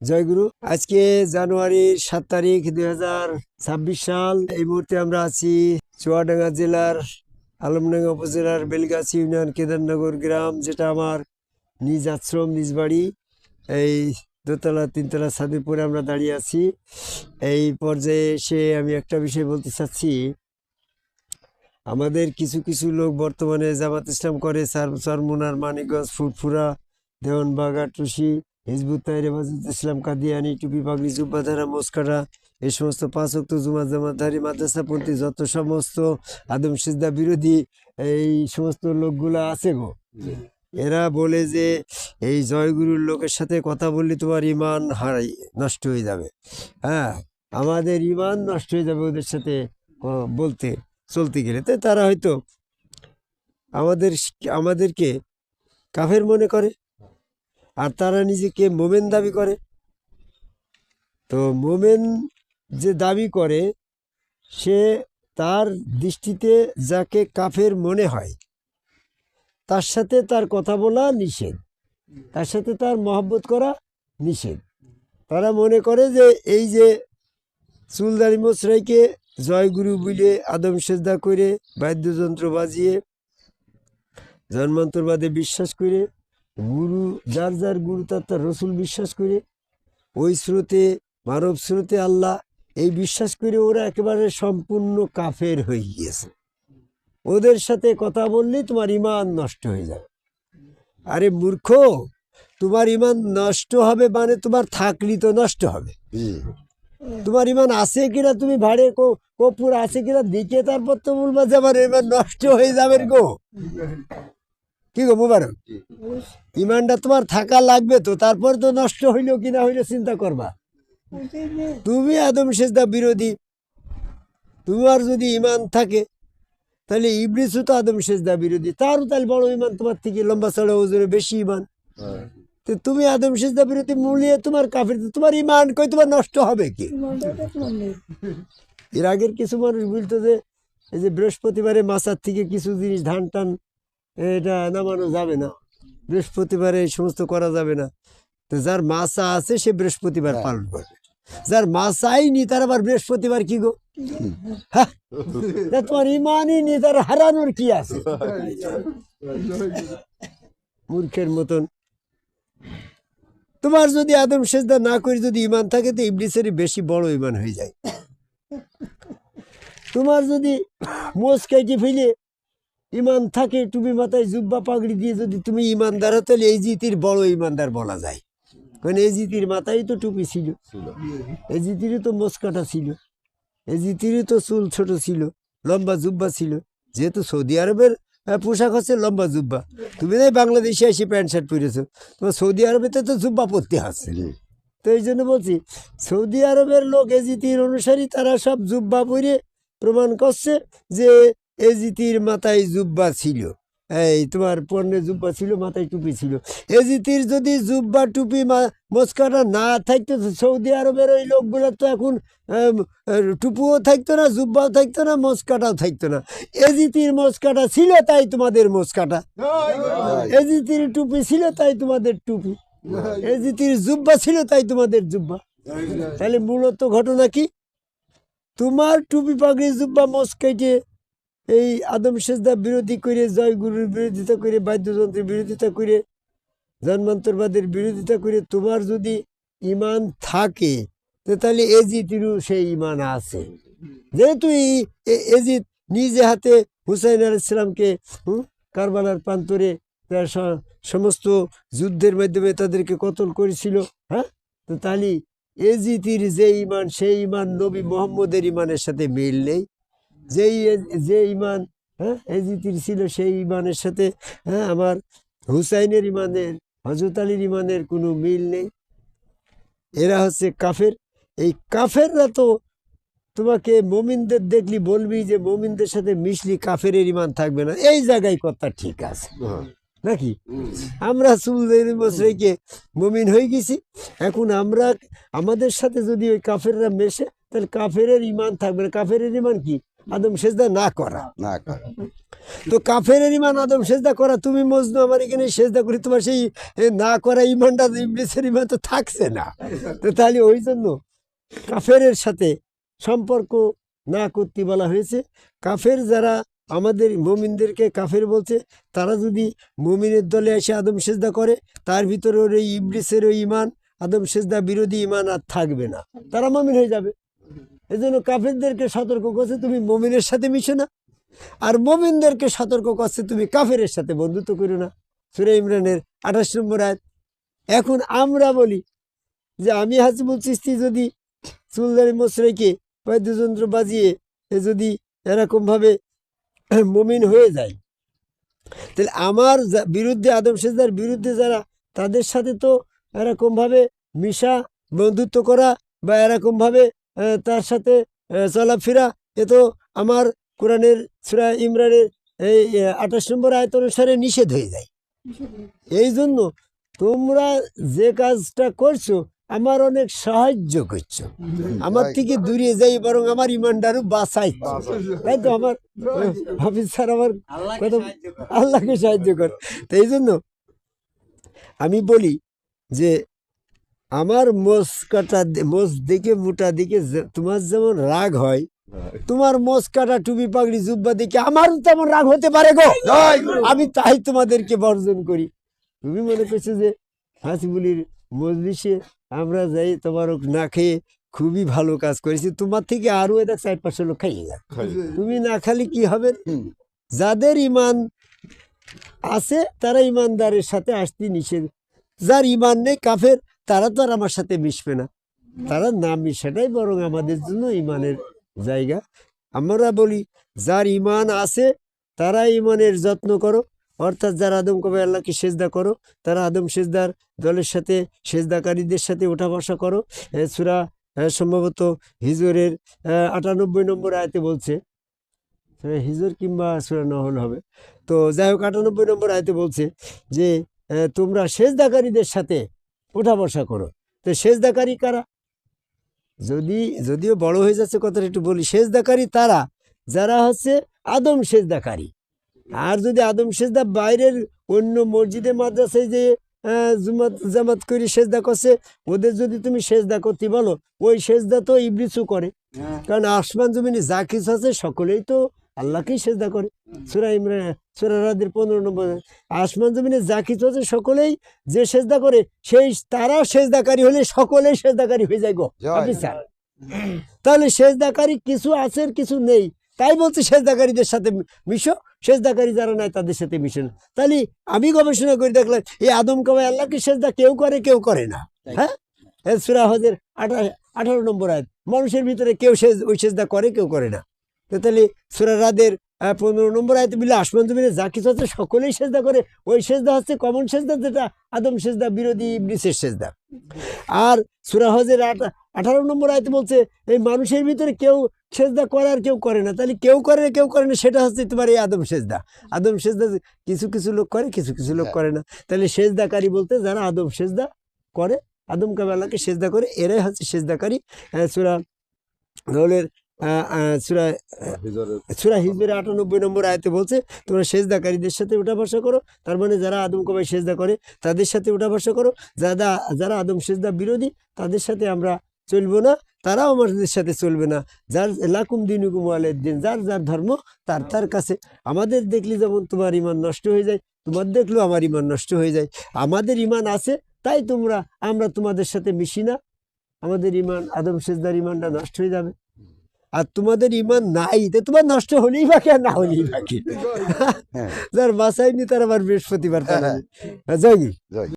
জয়গুরু আজকে জানুয়ারির সাত তারিখ দুই হাজার ছাব্বিশ সাল। এই মুহূর্তে আমরা আছি চুয়াডাঙ্গা জেলার, আলমডাঙ্গা উপজেলার বেলগাছি ইউনিয়ন কেদারনগর গ্রাম, যেটা আমার নিজ আশ্রম, নিজ বাড়ি। এই দোতলা, তিনতলা ছাদের পরে আমরা দাঁড়িয়ে আছি। এই পর্যায়ে এসে আমি একটা বিষয় বলতে চাচ্ছি। আমাদের কিছু কিছু লোক বর্তমানে জামাত ইসলাম করে সার চরমুনার মানিকগঞ্জ ফুটফুরা দেওয়ানবাগা টুসি হিজবুত তাইর হেফাজত ইসলাম কাদিয়ানি, টুপি, পাগড়ি জুব্বাধারা মস্কারা, এই সমস্ত পাঁচ অক্ত জুমা জামাতধারী মাদ্রাসাপন্থী, যত সমস্ত আদম সিজদা বিরোধী, এই সমস্ত লোকগুলা আছে গো। এরা বলে যে, এই জয়গুরুর লোকের সাথে কথা বললে তোমার ইমান হারাই, নষ্ট হয়ে যাবে। হ্যাঁ আমাদের ইমান নষ্ট হয়ে যাবে ওদের সাথে বলতে, চলতে গেলে। তো তারা হয়তো আমাদের, আমাদেরকে কাফের মনে করে আর তারা নিজেকে মোমেন দাবি করে। তো মোমেন যে দাবি করে, সে তার দৃষ্টিতে যাকে কাফের মনে হয়, তার সাথে তার কথা বলা নিষেধ, তার সাথে তার মহব্বত করা নিষেধ। তারা মনে করে যে এই যে চুলদারি মশরাইকে জয়গুরু বলে আদম সেজদা করে, বাদ্যযন্ত্র বাজিয়ে, জন্মান্তরবাদে বিশ্বাস করে গুরু, যার যার গুরু তার তার রসুল বিশ্বাস করে, ওই স্রোতে, মানব স্রোতে আল্লাহ এই বিশ্বাস করে ওরা একেবারে সম্পূর্ণ কাফের হয়ে গিয়েছে। ওদের সাথে কথা বললেই তোমার ইমান নষ্ট হয়ে যাবে। আরে মূর্খ, তোমার ইমান নষ্ট হবে মানে তোমার থাকলি তো নষ্ট হবে। তোমার ইমান আছে কিনা তুমি ভাড়ে কপুর আছে কিনা দেখে তারপর তো বলবা যে আমার ইমান নষ্ট হয়ে যাবে গো। কি গো মুবারক? ইমানটা তোমার থাকা লাগবে তো তারপর তো নষ্ট হইল কিনা হইল চিন্তা করবা। তুমি আদম সেজদা বিরোধী। তোমার যদি ইমান থাকে তাহলে ইবলিসও তো আদম সেজদা বিরোধী। তারও তাহলে বড় ইমান তোমার থেকে লম্বা চড়া ওজনে বেশি ইমান। তো তুমি আদম সেজদা বিরোধী মূলিয়ে তোমার কাফির তোমার ইমান কই তোমার নষ্ট হবে কি? এর আগের কিছু মানুষ বলতো যে এই যে বৃহস্পতিবারে মাছার থেকে কিছু জিনিস ধান টান এটা নামানো যাবে না। বৃহস্পতিবারে এই সমস্ত করা যাবে না। তো যার মাছা আছে সে বৃহস্পতিবার পালন করবে। যার মাছাই তার আবার বৃহস্পতিবার কি গো? হ্যাঁ? তোমার ইমানই নি তার হারানোর কি আছে? মূর্খের মতন। তোমার যদি আদম সেজদা না করে যদি ইমান থাকে তো ইবলিসেরই বেশি বড় ইমান হয়ে যায়। তোমার যদি মোষ কেটে ফেলে ইমান থাকে টুপি মাথায় জুব্বা পাগড়ি দিয়ে যদি তুমি ইমানদার হো তাহলে এই জিতির বড় ইমানদার বলা যায়। কারণ এই জিতির মাথায় তো টুপি ছিল। এই জিতিরও তো মোচকাটা ছিল। এই জিতিরও তো চুল ছোট ছিল লম্বা জুব্বা ছিল। যেহেতু সৌদি আরবের পোশাক হচ্ছে লম্বা জুব্বা। তুমি নাই বাংলাদেশে এসে প্যান্ট শার্ট পরেছো তোমার সৌদি আরবেতে তো জুব্বা পরতে হচ্ছে। তো এই জন্য বলছি সৌদি আরবের লোক এজিতির অনুসারী তারা সব জুব্বা পরে প্রমাণ করছে যে এজিতির মাথায় জুব্বা ছিল। এই, তোমার পণ্যে জুব্বা ছিল, মাথায় টুপি ছিল। এজিতির যদি জুব্বা, টুপি মস্কাটা না থাকতো সৌদি আরবের ওই লোকগুলো তো এখন টুপুও থাকতো না, জুব্বাও থাকতো না, মস্কাটাও থাকতো না। এজিতির মস্কাটা ছিল, তাই তোমাদের মস্কাটা। এজিতির টুপি ছিল, তাই তোমাদের টুপি। এজিতির জুব্বা ছিল, তাই তোমাদের জুব্বা। তাহলে মূলত ঘটনা কি? তোমার টুপি পাগড়ি জুব্বা মোস কেটে এই আদম সেজদা বিরোধী করে, জয়গুরুর বিরোধিতা করে, বাদ্যযন্ত্রের বিরোধিতা করে, জন্মান্তরবাদের বিরোধিতা করে, তোমার যদি ইমান থাকে তাহলে এজিতিরও সেই ইমান আছে। যেহেতু এই এজিত নিজে হাতে হুসাইন আল ইসলামকে কারবালার প্রান্তরে তার সমস্ত যুদ্ধের মাধ্যমে তাদেরকে কতল করেছিল হ্যাঁ? তো তাহলে এজিতির যে ইমান সেই ইমান নবী মোহাম্মদের ইমানের সাথে মিল নেই। যেই যে ইমান হ্যাঁ? এজিতির ছিল সেই ইমানের সাথে হ্যাঁ? আমার হুসাইনের ইমানের হজরত আলীর ইমানের কোনো মিল নেই। এরা হচ্ছে কাফের। এই কাফেররা তো তোমাকে মমিনদের দেখলি বলবি যে মমিনদের সাথে মিশলি কাফের ইমান থাকবে না। এই জায়গায় কথা ঠিক আছে। নাকি? আমরা চুলদের মশাইকে মমিন হয়ে গেছি। এখন আমরা আমাদের সাথে যদি ওই কাফেররা মেশে তাহলে কাফেরের ইমান থাকবে না। কাফের ইমান কি? আদম সেজদা না করা। না করা। তো কাফের ইমান আদম সেজদা করা তুমি মজনু আমার এখানে সেজদা করি তোমার সেই না করা ইমানটা ইবলিসের ইমান তো থাকছে না। তো তাহলে ওই জন্য কাফেরের সাথে সম্পর্ক না করতে বলা হয়েছে। কাফের যারা আমাদের মমিনদেরকে কাফের বলছে তারা যদি মমিনের দলে এসে আদম সেজদা করে তার ভিতরে ওর এই ইবলিসের ওই ইমান আদম সেজদা বিরোধী ইমান আর থাকবে না। তারা মমিন হয়ে যাবে। এই জন্য কাফেরদেরকে সতর্ক করছে, তুমি মমিনের সাথে মিশো না। আর মোমিনদেরকে সতর্ক করছে, তুমি কাফেরের সাথে বন্ধুত্ব করো না। সুরে ইমরানের আঠাশ নম্বর আয়াত। এখন আমরা বলি যে, আমি হাসিবুল চিস্তি যদি চুলদারি মশরাইকে বাদ্যযন্ত্র বাজিয়ে যদি এরকমভাবে মমিন হয়ে যায়, তাহলে আমার বিরুদ্ধে, আদম সেজদার বিরুদ্ধে যারা, তাদের সাথে তো এরকমভাবে মিশা, বন্ধুত্ব করা বা এরকমভাবে তার সাথে চলাফেরা। এ তো আমার কোরআনের সুরা ইমরানের এই আঠাশ নম্বর আয়ত অনুসারে নিষেধ হয়ে যায়। এই জন্য তোমরা যে কাজটা করছ আমার অনেক সাহায্য করছ। আমার থেকে দূরে যাই বরং আমার ইমানদারও বাঁচাই। তাই তো আমার হাফিজ স্যার আমার কথা আল্লাহকে সাহায্য কর। তো এই জন্য আমি বলি যে আমার মোষ কাটা মোষ দিকে মোটা দিকে তোমার যেমন রাগ হয় তোমার মোষ কাটা টুপি পাগড়ি জুব্বা দেখে আমারও তেমন রাগ হতে পারে গো। আমি তাই তোমাদেরকে বর্জন করি। তুমি মনে করছ যে হাসিবুলির মজলিসে আমরা যাই তোমার না খেয়ে খুবই ভালো কাজ করেছি। তোমার থেকে আরও এটা চার পাঁচশো লোক খাইয়ে যাক তুমি না খালি কি হবে? যাদের ইমান আছে তারা ইমানদারের সাথে আসতে নিষেধ। যার ইমান নেই কাফের তারা তো আর আমার সাথে মিশবে না। তারা না মিশাটাই বরং আমাদের জন্য ইমানের জায়গা। আমরা বলি, যার ইমান আছে, তারা ইমানের যত্ন করো। অর্থাৎ যারা আদম কবে আল্লাহকে সেজদা করো, তারা আদম সেজদার দলের সাথে, সেজদাকারীদের সাথে ওঠা বসা করো। সুরা সম্ভবত হিজরের আটানব্বই নম্বর আয়তে বলছে। হিজর কিংবা সুরা নহল হবে। তো যাই হোক, আটানব্বই নম্বর আয়তে বলছে যে তোমরা সেজদাকারীদের সাথে ওঠা বসা করো। তো সেজদাকারী কারা? যদি যদিও বড় হয়ে যাচ্ছে কথাটা একটু বলি সেজদাকারী তারা যারা হচ্ছে আদম সেজদাকারী। আর যদি আদম সেজদা বাইরের অন্য মসজিদে মাদ্রাসায় যে জুমাত জামাত করে সেজদা করছে ওদের যদি তুমি সেজদা করতে বলো ওই সেজদা তো ইবলিসও করে। কারণ আসমান জমিনে যা কিছু আছে সকলেই তো আল্লাহকেই সেজদা করে। সুরা ইমরান সুরা রাদের পনেরো নম্বর আসমান জমিনে যা কিছু আছে সকলেই যে সেজদা করে সেই তারা সেজদাকারী হলে সকলেই সেজদাকারী হয়ে যায় গো। স্যার তাহলে সেজদাকারী কিছু আছে কিছু নেই। তাই বলছে সেজদাকারীদের সাথে মিশো সেজদাকারী যারা নাই তাদের সাথে মিশো না। তাহলে আমি গবেষণা করে দেখলাম এই আদম কাবাই আল্লাহকে সেজদা কেউ করে কেউ করে না। হ্যাঁ? সুরা হজের আঠারো আঠারো নম্বর আয়াত মানুষের ভিতরে কেউ সেজ ওই সেজদা করে কেউ করে না। তাহলে সুরা রাদের পনেরো নম্বর আয়তে মিলে আসমান জমিনে যা কিছু আছে সকলেই সেজদা করে। ওই সেজদা হচ্ছে কমন সেজদা, যেটা আদম সেজদা, বিরোধী, ইবলিসের সেজদা। আর সুরা হজের আঠা- আঠারো নম্বর আয়তে বলছে, এই মানুষের ভিতরে কেউ সেজদা করে আর কেউ করে না। তাহলে কেউ করে কেউ করে না, সেটা হচ্ছে তোমার এই আদম সেজদা। আদম সেজদা কিছু কিছু লোক করে, কিছু কিছু লোক করে না। তাহলে সেজদাকারী বলতে যারা আদম সেজদা করে, আদম কাবাল্লাকে সেজদা করে, এরাই হচ্ছে সেজদাকারী সুরা দলের সুরা সুরা হিজবের আটানব্বই নম্বর আয়তে বলছে, তোমরা সেজদাকারীদের সাথে উঠা বসা করো। তার মানে যারা আদম কবাই সেজদা করে, তাদের সাথে উঠা বসা করো। যারা যারা আদম সেজদা বিরোধী, তাদের সাথে আমরা চলবো না। তারাও আমাদের সাথে চলবে না। যার, লাকুম দিন দিন যার যার ধর্ম, তার তার কাছে। আমাদের দেখলে যেমন তোমার ইমান নষ্ট হয়ে যায়, তোমার দেখলেও আমার ইমান নষ্ট হয়ে যায়। আমাদের ইমান আছে, তাই তোমরা, আমরা তোমাদের সাথে মিশি না। আমাদের ইমান আদম সেজদার ইমানটা নষ্ট হয়ে যাবে। আর তোমাদের ইমান নাই তো তোমার নষ্ট হলেই বাকি আর না হলেই বাকি হ্যাঁ। যার বাসায়নি তার আবার বৃহস্পতিবার তার জয় জয়